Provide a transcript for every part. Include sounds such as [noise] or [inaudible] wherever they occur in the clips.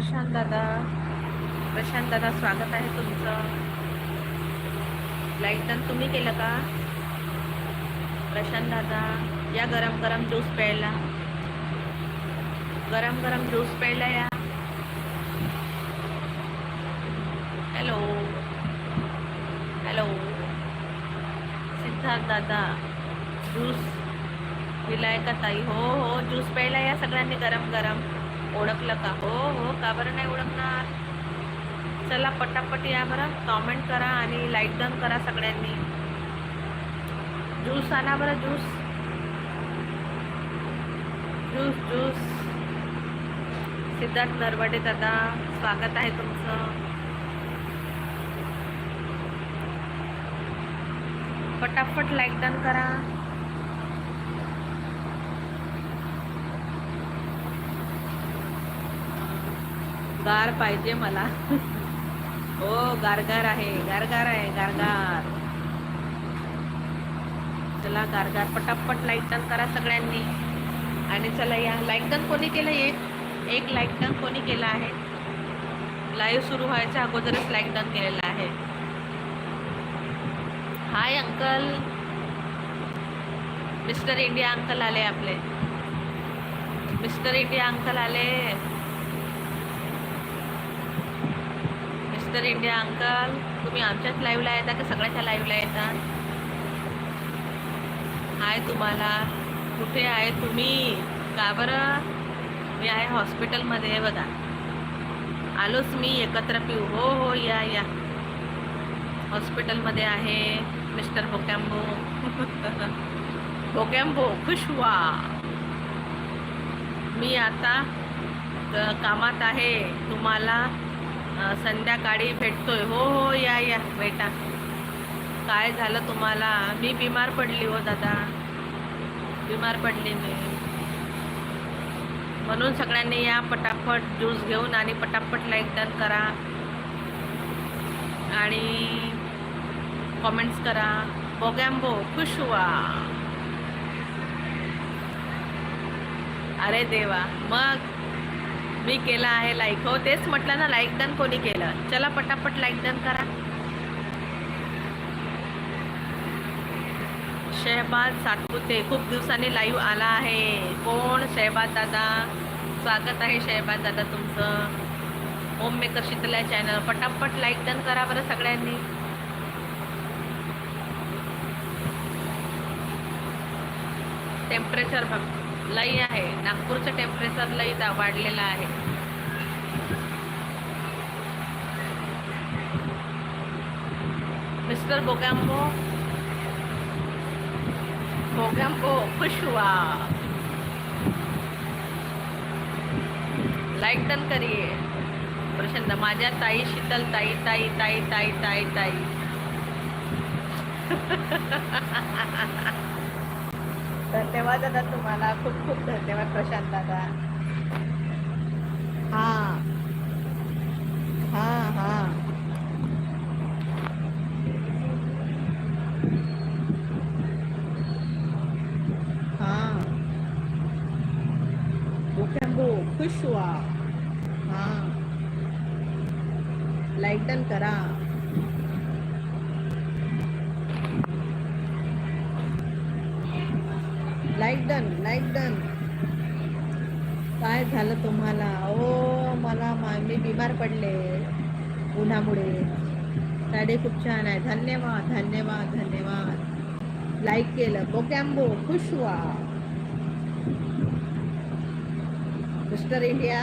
प्रशांत दादा. प्रशांत दादा स्वागत आहे तुमचं. लाइट डन तुम्ही केलं का? प्रशांत दादा या गरम गरम ज्यूस प्यायला. गरम गरम ज्यूस प्यायला या. हॅलो हॅलो सिद्धार्थ दादा ज्यूस पिलाय का ताई? हो हो ज्यूस प्यायला या सगळ्यांनी गरम गरम. ओळखलं का? हो हो का बरं नाही ओळखणार? चला पटापट या बरं. कॉमेंट करा आणि लाईक डन करा सगळ्यांनी. ज्यूस आणा बरं juice juice juice Siddharth Narwade दादा स्वागत आहे तुमचं. पटापट लाईक डन करा. गार पाहिजे मला. हो गारगार आहे गारगार आहे गारगार. चला गारगार पटापट लाईटन डन करा सगळ्यांनी. आणि चला या लाईक डन कोणी केलं एक एक लाईक डन कोणी केलं आहे? लाईव्ह सुरू व्हायच्या अगोदरच लाईक डन केलेलं आहे. Hi uncle mister India uncle आले आपले. मिस्टर इंडिया अंकल आले. मिस्टर इंडिया अंकल तुम्ही आमच्याच लाईव्हला येता का? सगळ्याच्या लाईव्हला येता? हाय तुम्हाला. कुठे आहे तुम्ही? का बरं? मी आहे हॉस्पिटलमध्ये आहे बघा. आलोच मी एकत्र पिऊ. हो हो या या. हॉस्पिटलमध्ये आहे मिस्टर बोकॅम्बो बोकॅम्बो [laughs] खुश व्हा. मी आता कामात आहे. तुम्हाला संध्याकाळी भेटतोय. हो हो या या बेटा. काय झालं तुम्हाला? मी बिमार पडली हो दादा. बिमार पडली मी. म्हणून सगळ्यांनी या पटापट ज्यूस घेऊन आणि पटापट लाईक डन करा. आणि कॉमेंट्स करा. बोगॅम्बो खुश व्हा अरे देवा. मग मी केला आहे लाईक हो तेच म्हटलं ना लाईक डन कोणी केलं? चला पटापट लाईक डन करा. शहबाज सातपुते खूप दिवसांनी लाईव्ह आला आहे. कोण? शहबाज दादा. स्वागत आहे शहबाज दादा तुमचं. होम मेकर शीतला चॅनल पटापट लाईक डन करा बरं सगळ्यांनी. टेम्परेचर बघ. लई आहे. नागपूरचं टेम्परेचर लई वाढलेलं आहे. मिस्टर बोगॅम्बो बोगॅम्बो खुश हुआ लाईक डन करिये प्रशांत माझ्या ताई शीतल ताई ताई ताई ताई ताई ताई. [laughs] तर तेव्हा दादा तुम्हाला. खूप खूप धन्यवाद प्रशांत दादा. हा. हा हा. हा. खुश हुआ. हा. लाइटन करा. लाईक डन लाईक डन काय झालं तुम्हाला? ओ मला मा- मी बिमार पडले उन्हामुळे. साडे खूप छान आहे. धन्यवाद धन्यवाद धन्यवाद. लाईक केलं. बोकॅम्बो खुश व्हा. मिस्टर इंडिया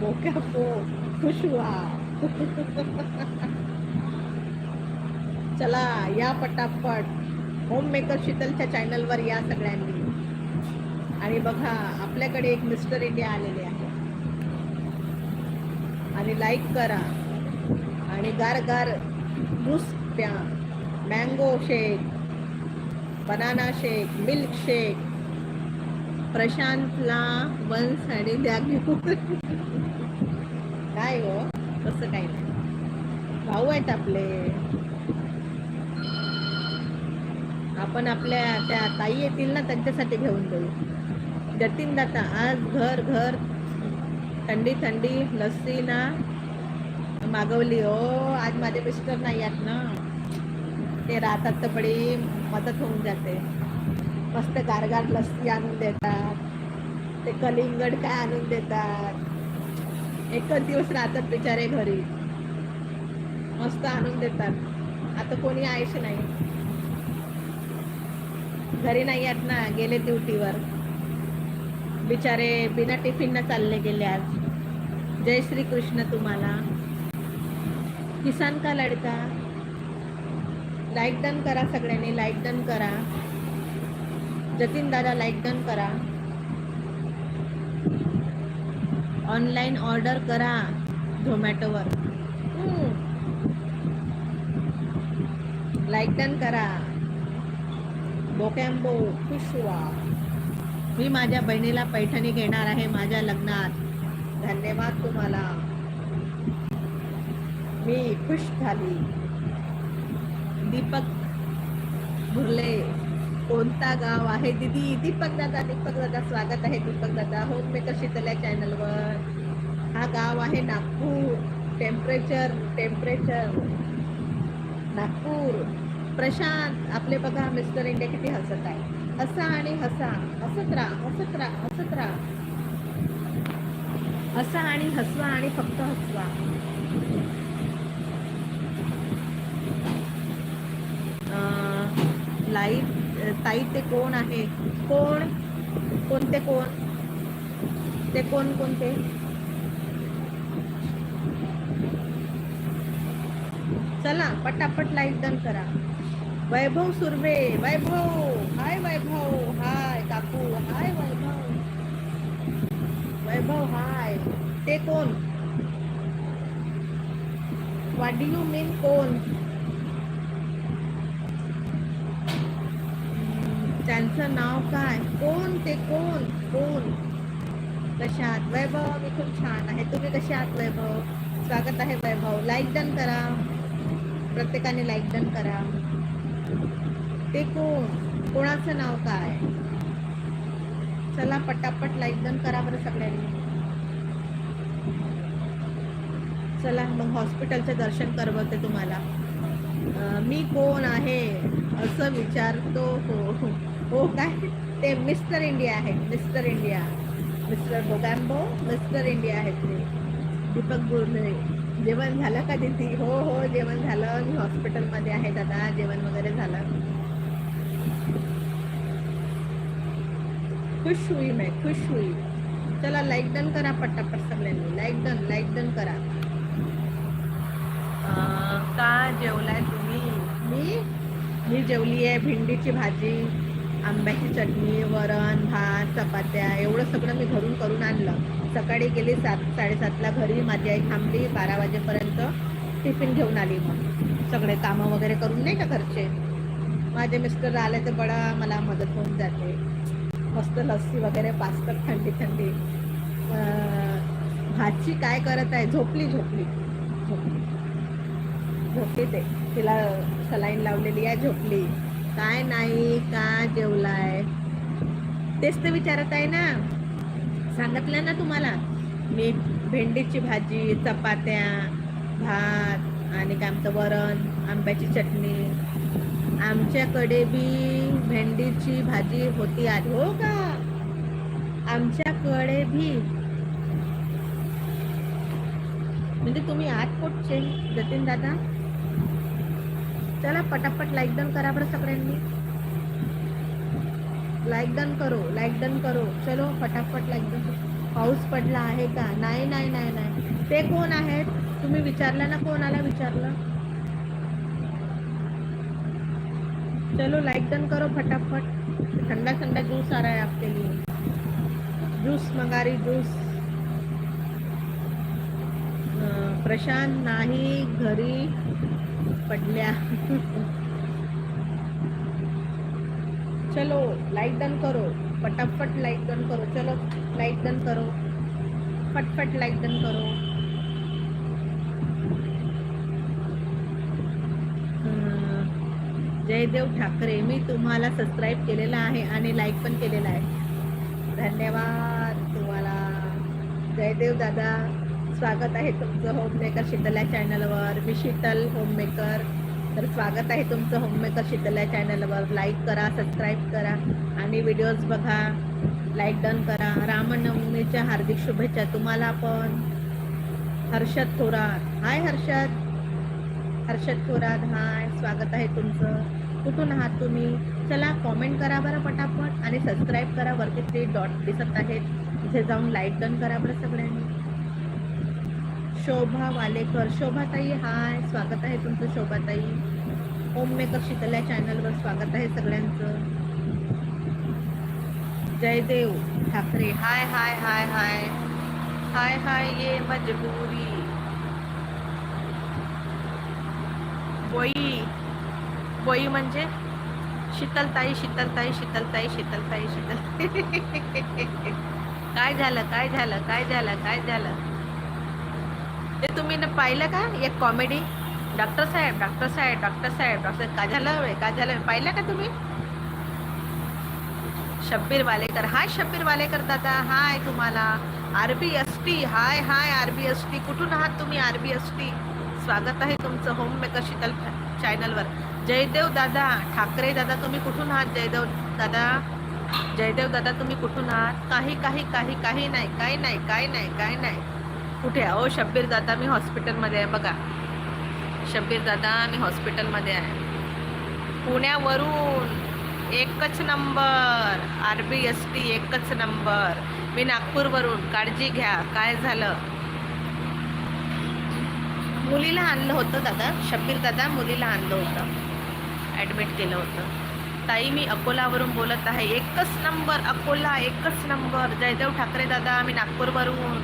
बोकॅम्बो खुश व्हा. [laughs] चला या पटापट. होम मेकर शीतलच्या चॅनलवर या सगळ्यांनी. आणि बघा आपल्याकडे एक मिस्टर इंडिया आलेले आहे. आणि लाईक करा. आणि गार गार ज्यूस प्या mango shake banana shake milk shake प्रशांतला one sari द्या घेऊन. काय हो? तसं काही नाही. भाऊ आहेत आपले. आपण आपल्या त्या ताई येतील ना त्यांच्यासाठी घेऊन जाऊ. जतीन दाता आज घर घर. थंडी थंडी लस्सी ना. मागवली. हो आज माझे मिस्टर नाही आहेत ना. ते राहतात तर बडी मदत होऊन जाते. मस्त गारगार लस्सी आणून देतात. ते कलिंगड काय आणून देतात. एकच दिवस राहतात बिचारे घरी. मस्त आणून देतात. आता कोणी आयुष नाही. घरी नाही आहेत ना गेले ड्युटीवर. बिचारे बिना टिफिन चालले गेले आज. जय श्री कृष्ण तुम्हाला. किसान का लडका? लाईक डन करा सगळ्यांनी लाईक डन करा. जतीन दादा लाईक डन करा. ऑनलाईन ऑर्डर करा झोमॅटोवर. लाईक डन करा. बोकॅम्बो खुशवा. मी माझ्या बहिणीला पैठणी घेणार आहे माझ्या लग्नात. धन्यवाद तुम्हाला. मी खुश झाली. दीपक भुरले कोणता गाव आहे? दीदी दीपक दादा दीपक दादा स्वागत आहे दीपक दादा. होम मेकर शीतल्या चॅनलवर? हा गाव आहे नागपूर. Temperature temperature. नागपूर. प्रशांत आपले बघा मिस्टर इंडिया किती हसत आहे. हसा आणि हसा. हसत राहा हसत राहा हसत राहा. हसा आणि हसवा आणि फक्त हसवा. लाइट ताई ते कोण आहे? कोण? कोणते कोण? ते कोण कोणते? चला पटापट लाइट डन करा. वैभव सुर्वे वैभव हाय वैभव हाय काकू हाय वैभव. वैभव हाय. ते कोण? वाट यू मीन कोण? त्यांचं नाव काय? कोण ते कोण? कोण? कशा आहात वैभव मी खूप छान आहे. तुम्ही कसे आहात वैभव? स्वागत आहे वैभव. लाईक डन करा. प्रत्येकाने लाईक डन करा. ते कोण? कोणाचं नाव काय? चला पटापट लाईक डन करा बरं सगळ्यांनी. चला मग हॉस्पिटलचे दर्शन करवते तुम्हाला. मी कोण आहे? असं विचारतो हो. हो काय? ते मिस्टर इंडिया आहे mister India mister Bogambo mister India आहेत ते. दीपक गुरणे जेवण झालं का दिदी? हो हो जेवण झालं. मी हॉस्पिटलमध्ये आहे दादा. जेवण वगैरे झालं. खुश हुई मैं खुश हुई। चला लाईक डन करा पटापट सगळ्यांनी. लाईक डन लाईक डन करा. का जेवलाय तुम्ही? मी? मी जेवली आहे भेंडीची भाजी आंब्याची चटणी वरण भात चपात्या एवढं सगळं मी घरून करून आणलं. सकाळी गेली सात साडेसातला घरी माझी आई थांबली बारा वाजेपर्यंत टिफिन घेऊन आली मग. सगळे कामं वगैरे करून नाही का घरचे? माझे मिस्टर आले तर बडा मला मदत होऊन जाते. मस्त लस्सी वगैरे पाचतात थंडी थंडी. भाची काय करत आहे? झोपली झोपली. झोपली. झोपली ते. तिला सलाईन लावलेली आहे झोपली. काय नाही का जेवलाय? तेच तर विचारत आहे ना. सांगितलं ना तुम्हाला. मी भेंडीची भाजी चपात्या भात आणि काय आमचं वरण आंब्याची चटणी. आमच्याकडे बी भेंडीची भाजी होती आज. हो का? आमच्याकडे भी म्हणजे तुम्ही आत कुठचे जतीन दादा? चला पटापट लाईक डन करा बरं सगळ्यांनी. लाईक डन करो लाईक डन करो. चलो फटाफट लाईक डन पाऊस पडला आहे का? नाही नाही नाही नाही. ते कोण आहेत? तुम्ही विचारलं ना कोणाला विचारलं? चलो लाइक डन करो फटाफट. ठंडा ठंडा जूस आ रहा है आपके लिए. जूस मंगा रही जूस प्रशांत नाही घरी पडल्या. चलो लाइक डन करो. फटाफट लाइक डन करो. चलो लाइक डन करो. फटफट लाइक डन करो. जयदेव ठाकरे मी तुम्हाला सबस्क्राईब केलेला आहे आणि लाईक पण केलेला आहे. धन्यवाद तुम्हाला. जयदेव दादा स्वागत आहे तुमचं होममेकर शीतल चॅनलवर मी शीतल होममेकर तर स्वागत आहे तुमचं होममेकर शीतला चॅनलवर लाईक करा सबस्क्राईब करा आणि व्हिडिओज बघा. लाईक डन करा. रामनवमीच्या हार्दिक शुभेच्छा तुम्हाला पण. हर्षद थोरात. हाय हर्षद. हर्षद थोरात हाय स्वागत आहे तुमचं. कुठून आहात तुम्ही. चला कॉमेंट करा बरं पटापट आणि सबस्क्राईब करा. वरती थ्री डॉट दिसत आहेत. तिथे जाऊन लाईक डन करा बरं सगळ्यांनी. शोभा वालेकर. शोभाताई हाय स्वागत आहे तुमचं शोभाताई. होम मेकर शिकल्या चॅनलवर स्वागत आहे सगळ्यांचं. जयदेव ठाकरे. हाय हाय हाय हाय हाय हाय ये मजबूरी. वई बोई म्हणजे शीतलताई शीतलताई शीतलताई शीतलताई शीतल [laughs] काय झालं काय झालं काय झालं काय झालं? ते तुम्ही पाहिलं का? एक कॉमेडी डॉक्टर साहेब डॉक्टर साहेब डॉक्टर साहेब डॉक्टर काय झालं वे काय झालं पाहिलं का तुम्ही? शब्बीर वालेकर. हाय शब्बीर वालेकर दादा. हाय तुम्हाला. R B S T hi hi R B S T कुठून आहात तुम्ही आर बी एस टी स्वागत आहे तुमचं होम मेकर शीतल चॅनलवर जयदेव दादा ठाकरे दादा तुम्ही कुठून आहात जयदेव दादा? जयदेव दादा तुम्ही कुठून आहात? काही काही काही काही नाही काही नाही काही नाही काय नाही. कुठे अहो शब्बीर दादा मी हॉस्पिटलमध्ये आहे बघा. शब्बीर दादा मी हॉस्पिटलमध्ये आहे. पुण्यावरून एकच number R B S T एकच नंबर. मी नागपूरवरून काळजी घ्या काय झालं? मुलीला आणलं होतं दादा. शब्बीर दादा मुलीला आणलं होतं. ॲडमिट केलं होतं. ताई मी अकोलावरून बोलत आहे. एकच नंबर अकोला एकच नंबर. जयदेव ठाकरे दादा मी नागपूरवरून.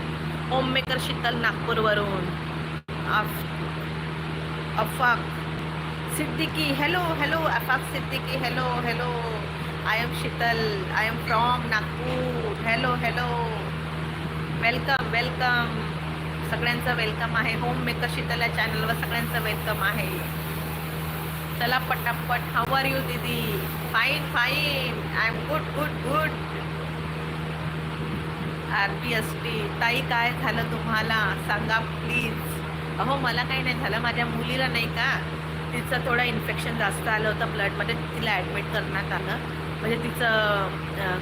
होममेकर शीतल नागपूरवरून. अफ Afaq Siddiqui hello hello Afaq Siddiqui hello hello I am Sheetal I am from Nagpur. Hello hello welcome welcome सगळ्यांचं वेलकम आहे. होम मेकर शीतल या चॅनलवर सगळ्यांचं वेलकम आहे. चला पटापट. हाऊ आर यू दीदी? Fine fine I am good good good R B S T ताई काय झालं तुम्हाला? सांगा प्लीज अहो मला काही नाही झालं. माझ्या मुलीला नाही का? तिचं थोडं इन्फेक्शन जास्त आलं होतं ब्लडमध्ये तिला ॲडमिट करण्यात आलं. म्हणजे तिचं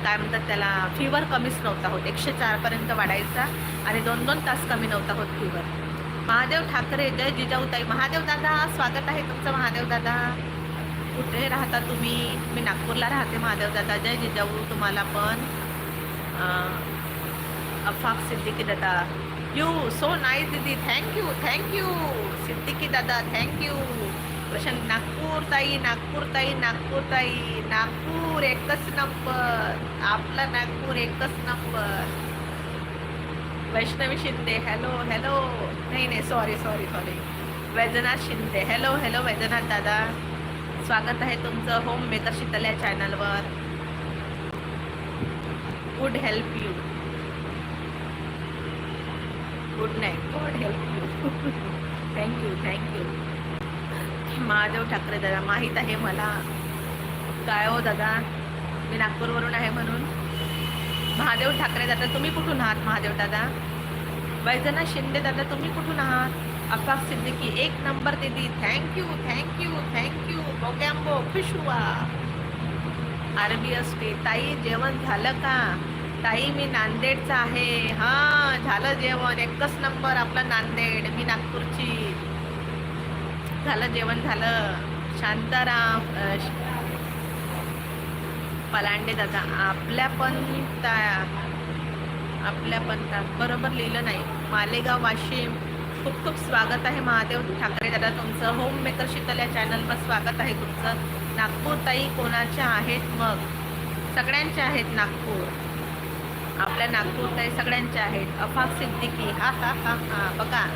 काय म्हणतात त्याला फिवर कमीच नव्हता होत. एकशे चारपर्यंत वाढायचा आणि दोन दोन तास कमी नव्हता होत फिवर महादेव ठाकरे जय जिजाऊताई. महादेव दादा स्वागत आहे तुमचं महादेव दादा. कुठे राहता तुम्ही? मी नागपूरला राहते महादेव दादा. जय जिजाऊ तुम्हाला पण. अफाफ अफाक सिद्दीकी दादा. यू सो नाईस दीदी. Thank you thank you Siddiqui दादा थँक्यू प्रशांत नागपूर ताई नागपूर ताई नागपूर ताई नागपूर एकच नंबर आपला नागपूर एकच number Vaishnavi Shinde. Hello hello नाही नाही sorry sorry sorry Vaidyanath Shinde. Hello hello Vaidyanath दादा. स्वागत आहे तुमचं होम मेकर शीतल या चॅनलवर good help you good night god help you thank you thank you Mahadev Thackeray दादा माहीत आहे मला. काय हो दादा? मी नागपूरवरून आहे म्हणून. महादेव ठाकरे दादा तुम्ही कुठून आहात महादेव दादा? वैजना शिंदे दादा तुम्ही कुठून आहात? अफाक सिद्दीकी एक नंबर दिदी. थँक्यू थँक्यू थँक्यू बोगॅम्बो खुश हुआ. आर बी एस टी ताई जेवण झालं का? ताई मी नांदेडचा आहे. हां झालं जेवण. एकच नंबर आपलं नांदेड मी नागपूरची. झालं जेवण झालं. शांताराम पलांडे दादा आपल्या पण त्या आपल्या पण त्या बरोबर लिहिलं नाही. मालेगाव वाशिम खूप खूप स्वागत आहे महादेव ठाकरे दादा तुमचं. होम मेकर शीतल या चॅनलवर स्वागत आहे तुमचं. नागपूर ताई कोणाच्या आहेत मग? सगळ्यांच्या आहेत नागपूर. आपल्या नागपूर ताई सगळ्यांच्या आहेत. अफाक सिद्दीकी. हा हा हा हा. बघा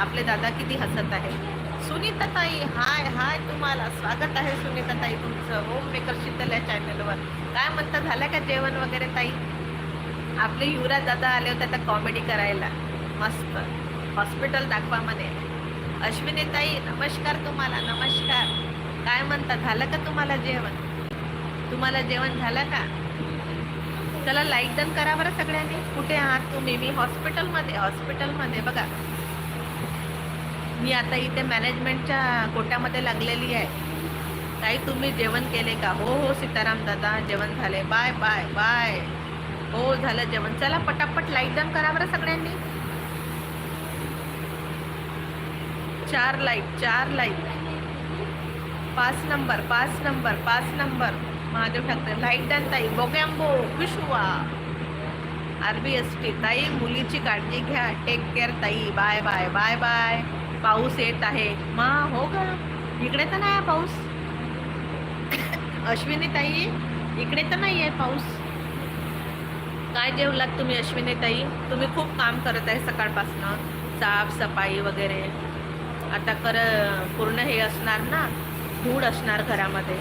आपले दादा किती हसत आहे. सुनीता ताई हाय हाय तुम्हाला. स्वागत आहे सुनीता ताई तुमचं. होम मेकर शीतल या चॅनलवर काय म्हणता झालं का जेवण वगैरे ताई? आपले युवराज दादा आले होते आता कॉमेडी करायला. मस्त. हॉस्पिटल दाखवा म्हणे अश्विनी ताई नमस्कार तुम्हाला नमस्कार. काय म्हणता झालं का तुम्हाला जेवण? तुम्हाला जेवण झालं का? चला लाईक डन करा बरं सगळ्यांनी. कुठे आहात तुम्ही? मी हॉस्पिटलमध्ये हॉस्पिटलमध्ये बघा. मी आता इथे मॅनेजमेंटच्या कोट्यामध्ये लागलेली आहे. ताई तुम्ही जेवण केले का? हो हो सीताराम दादा जेवण झाले. Bye bye bye. हो झालं जेवण. चला पटापट लाइट डन करा बरं सगळ्यांनी. चार लाइट चार लाइट पाच नंबर पाच नंबर पाच number Mahadev Thackeray light done ताई. बोगॅम्बो विश्वा. आर बी एस टी ताई मुलीची काळजी घ्या. टेक केअर ताई. बाय बाय बाय बाय पाऊस येत आहे. मा हो का? इकडे तर नाही आहे पाऊस. [laughs] अश्विनी ताई इकडे तर नाही आहे पाऊस. काय जेवलात तुम्ही अश्विनी ताई तुम्ही खूप काम करत आहे सकाळपासनं. साफसफाई वगैरे. आता कर पूर्ण हे असणार ना धूळ असणार घरामध्ये.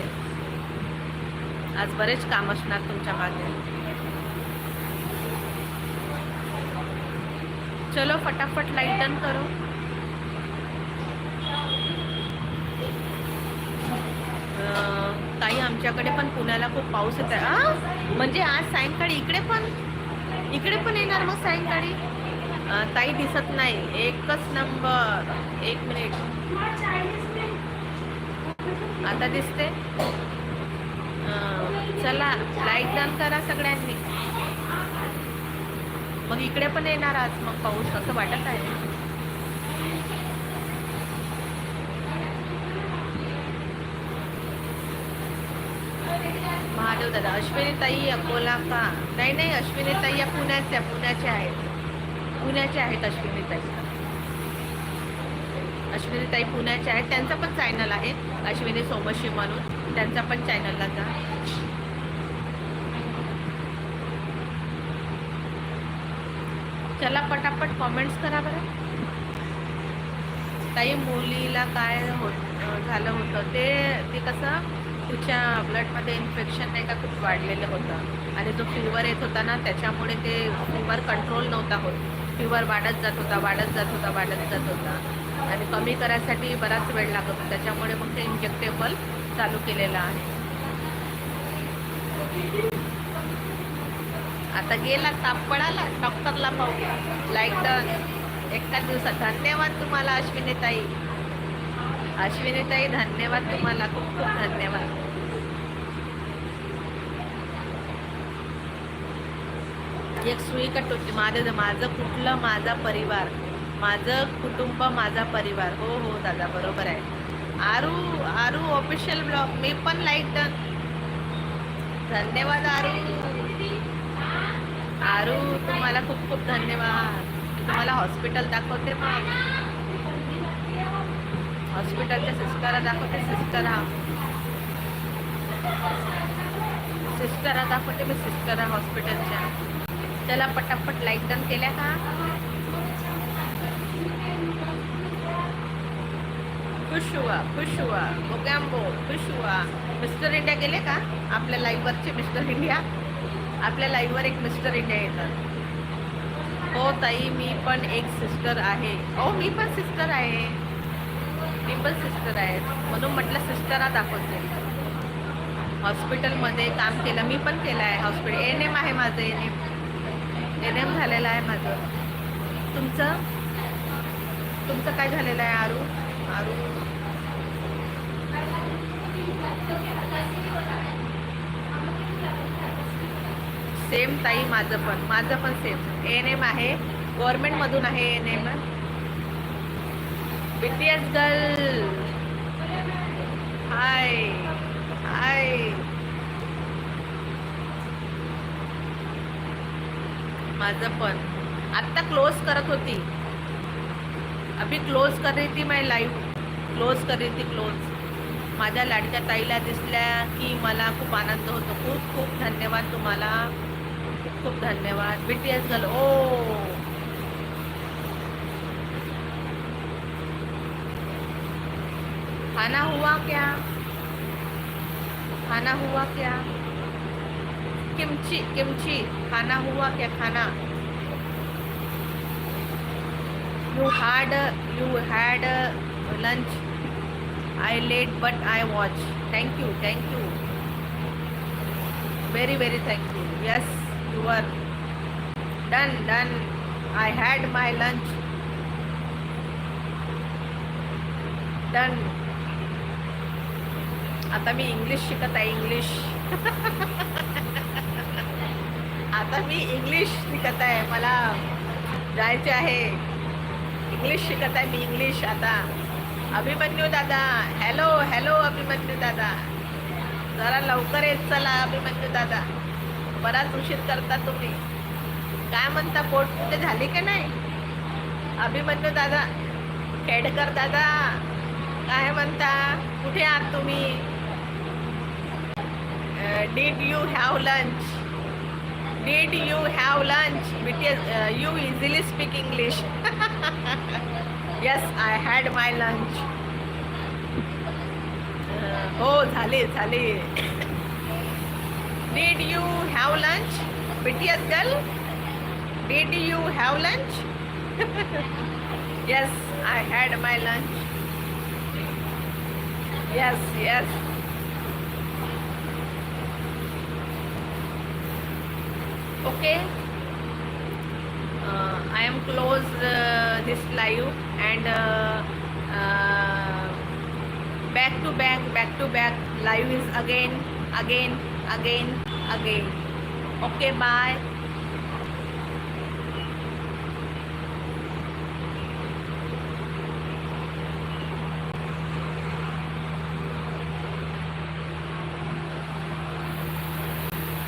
आज बरेच काम असणार तुमच्या मागे. चलो फटाफट लाइट डन करो. ताई आमच्याकडे पण पुण्याला खूप पाऊस येत आहे म्हणजे आज सायंकाळी इकडे पण? इकडे पण येणार मग सायंकाळी? ताई दिसत नाही. एकच नंबर. एक मिनिट. आता दिसते? चला लाइट डन करा सगळ्यांनी. मग इकडे पण येणार आज. मग पाऊस असं वाटत आहे. माधव दादा अश्विनी ताई अकोला का नाही नाही अश्विनी ताई या पुण्याच्या पुण्याच्या आहेत. पुण्याच्या आहेत अश्विनी ताई अश्विनी ताई पुण्याच्या आहेत. त्यांचा पण चॅनल आहे. अश्विनी सोमशी म्हणून. त्यांचा पण चॅनलला जा. चला पटापट कॉमेंट्स करा बरं. ताई मुलीला काय होत झालं होतं? ते ते कसं? तिच्या ब्लडमध्ये इन्फेक्शन नाही का खूप वाढलेलं होतं. आणि जो फिवर येत होता ना त्याच्यामुळे ते फिवर कंट्रोल नव्हता होत. फिवर वाढत जात होता वाढत जात होता वाढत जात होता. आणि कमी करायसाठी बराच वेळ लागत होता. त्याच्यामुळे मग ते इंजेक्टेबल चालू केलेलं आहे. आता गेला ताप पडाला डॉक्टरला पाहू. लाईक डन एकाच दिवसात. धन्यवाद तुम्हाला अश्विनी ताई अश्विनीताई धन्यवाद तुम्हाला. खूप खूप धन्यवाद. एक सुई का टोटी माझं माझं कुठलं माझा परिवार? माझं कुटुंब माझा परिवार. हो हो दादा बरोबर आहे. आरू आरू ऑफिशियल ब्लॉग मी पण लाईक डन धन्यवाद आरू. आरू तुम्हाला खूप खूप धन्यवाद. मी तुम्हाला हॉस्पिटल दाखवते मग हॉस्पिटलच्या सिस्टरला दाखवते सिस्टर हा सिस्टरला दाखवते मी सिस्टर हा हॉस्पिटलच्या. त्याला पटापट लाइट डन केल्या का? खुश हुआ खुश हुआ बोगॅम्बो खुश हुआ मिस्टर इंडिया गेले का? आपल्या लाईव्हवरचे मिस्टर इंडिया आपल्या लाईव्हवर एक मिस्टर इंडिया येतात. हो ताई मी पण एक सिस्टर आहे. हो मी पण सिस्टर आहे. मी पण सिस्टर आहे म्हणून म्हटलं सिस्टरा दाखवते. हॉस्पिटलमध्ये काम केलं. मी पण केलं आहे हॉस्पिटल. एन एम आहे माझं एन एम एन एम झालेलं आहे माझं. तुमचं? तुमचं काय झालेलं आहे आरू? आरू? सेम ताई माझं पण. माझं पण सेम एन एम आहे. गव्हर्नमेंटमधून आहे N M BTS girl. Hi. Hi. माझं पण. आत्ता क्लोज करत होती. अभि क्लोज कर रही थी मैं क्लोज कर थी क्लोज माझ्या लाडक्या ताईला दिसल्या की मला खूप आनंद होतो. खूप खूप धन्यवाद तुम्हाला. खूप खूप धन्यवाद. बी टी एस गल ओ खाना हुआ क्या? खाना हुआ क्या? किमची किमची, खाना हुआ क्या खाना? You had you had lunch I late but I watch thank you thank you very very thank you yes you are done done I had my lunch done आता मी इंग्लिश शिकत आहे English आता मी इंग्लिश शिकत आहे. मला जायचे आहे. इंग्लिश शिकत आहे मी इंग्लिश आता. अभिमन्यू दादा. हॅलो हॅलो अभिमन्यू दादा. जरा लवकर येत चला अभिमन्यू दादा. बराच उशीर करता तुम्ही. काय म्हणता पोट कुठे झाली का नाही? अभिमन्यू दादा. खेडकर दादा. काय म्हणता? कुठे आहात तुम्ही? did you have lunch did you have lunch because you easily speak English [laughs] yes I had my lunch हो झाले झाले did [laughs] you have lunch BTS girl did you have lunch [laughs] yes I had my lunch yes yes Okay. Uh, i am close uh, this live and uh, uh, back to back back to back live is again again again again. Okay bye